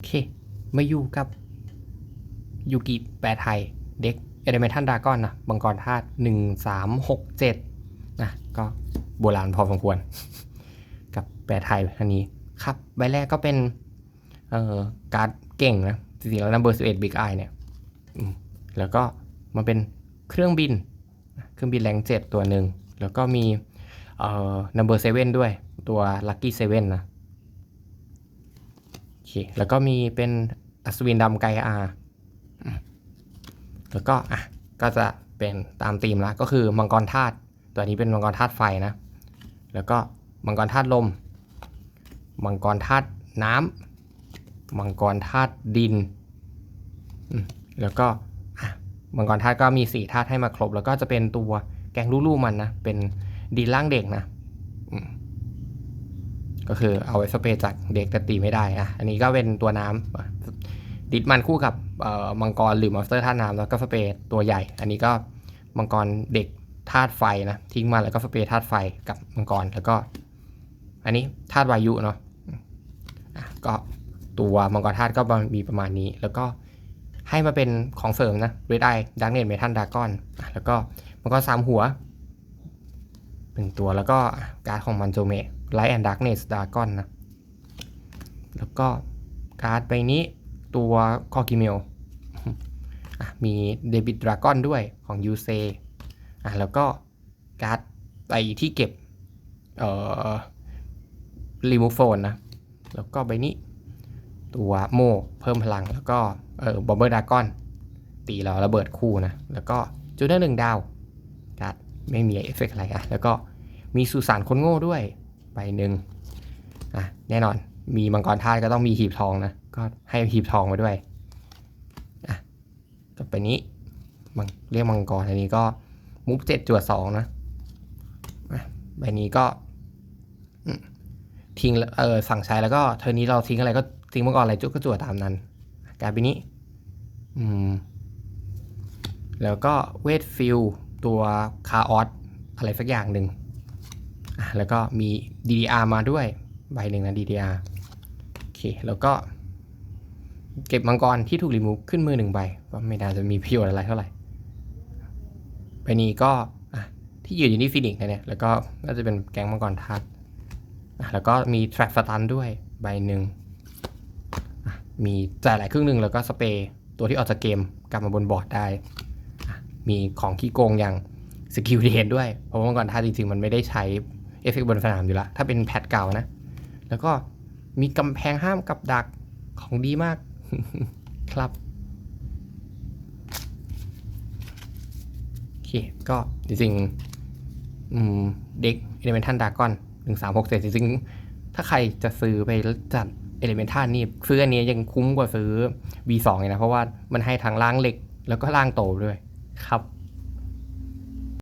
โอเค มาอยู่กับยูกิแปลไทย เด็กเอเดเมทันดากอนนะบังกรธาตุหนึ่งสามหกเจ็ดนะก็โบราณพอสมควร กับแปลไทยอันนี้ครับ ใบแรกก็เป็น เอ่อ การ์ดเก่งนะจริงๆแล้ว number 11 big eye เนี่ยแล้วก็มันเป็นเครื่องบิน เครื่องบินแรงเจ็ดตัวหนึ่ง แล้วก็มี เอ่อ number 7ด้วยตัว lucky 7นะโอเคแล้วก็มีเป็นอัศวินดำไกอาแล้วก็อะก็จะเป็นตามธีมละก็คือมังกรธาตุตัวนี้เป็นมังกรธาตุไฟนะ แล้วก็มังกรธาตุลม มังกรธาตุน้ำมังกรธาตุดิน แล้วก็อะมังกรธาตุก็มีสี่ธาตุให้มาครบ แล้วก็จะเป็นตัวแกงลูกๆมันนะ เป็นดินล่างเด็กนะ ก็คือเอาไว้สเปรย์จากเด็กแต่ตีไม่ได้อะอันนี้ก็เป็นตัวน้ำอะดิดมันคู่กับมังกรหรือมอนสเตอร์ธาตุน้ำแล้วก็สเปรย์ตัวใหญ่ อันนี้ก็มังกรเด็กธาตุไฟนะทิ้งมาแล้วก็สเปรย์ธาตุไฟกับมังกรแล้วก็ อันนี้ธาตุวายุเนาะอะก็ตัวมังกรธาตุก็มีประมาณนี้ แล้วก็ให้มาเป็นของเสริมนะ Red Eye Dark Knight Metal Dragon อะแล้วก็มังกรสามหัว หนึ่งตัวแล้วก็การ์ดของมันโจเมะ Light and Darkness Dragon นะ แล้วก็การ์ดใบนี้ตัวคอกิเมลมีเดบิ t ดราก้อนด้วยของยูเซอะแล้วก็การ์ดใบที่เก็บเอ่อรีมูฟโฟนนะ แล้วก็ใบนี้ ตัวโมเพิ่มพลังแล้วก็เอ่อบอมเบอร์ดากอนตีเราระเบิดคู่นะ แล้วก็จูเนอร์หนึ่งดาว ไม่มีเอฟเฟกต์อะไรอะแล้วก็มีสุสานคนโง่ด้วยใบหนึ่งอะแน่นอนมีมังกรธาตุก็ต้องมีหีบทองนะก็ให้หีบทองมาด้วยอะต่อไปนี้มังเรียกมังกรอันนี้ก็มุฟเจ็ดจวดสองนะอะใบนี้ก็ทิ้งเออสั่งใช้แล้วก็เทอร์นี้เราทิ้งอะไรก็ทิ้งมาก่อะไรจุดก็จั่วตามนั้น กายเป็นนี้อืมแล้วก็เวทฟิล ตัวคาออสอะไรสักอย่างหนึ่งแล้วก็มี DDR มาด้วยใบหนึ่งนะ DDR โอเค แล้วก็เก็บมังกรที่ถูกรีมูฟขึ้นมือหนึ่งใบ ก็ไม่น่าจะมีประโยชน์อะไรเท่าไหร่ใบนี้ก็ที่อยืนอยู่นี่ฟินิกส์นะเนี่ย แล้วก็น่าจะเป็นแก๊งมังกรธาตุอะแล้วก็มี track stun ด้วยใบหนึ่งมีจ่ายหลายครึ่งหนึ่งแล้วก็สเปรย์ตัวที่ออกจากเกมกลับมาบนบอร์ดได้ มีของขี้โกงอย่างสกิลเดนด้วย เพราะว่าก่อนถ้าจริงๆมันไม่ได้ใช้เอฟเฟกต์บนสนามอยู่ละถ้าเป็นแพทเก่านะ แล้วก็มีกำแพงห้ามกับดักของดีมาก ครับโอเคก็จริงๆเด็กเอเลเมนทันดากอนหนึ่งสามหกเจ็ดจริงๆ ถ้าใครจะซื้อไปจัดเอเลเมนทันนี่ซื้ออันนี้ยังคุ้มกว่าซื้อ V2 เลยนะ เพราะว่ามันให้ทั้งล่างเหล็กแล้วก็ล่างโตด้วย ครับ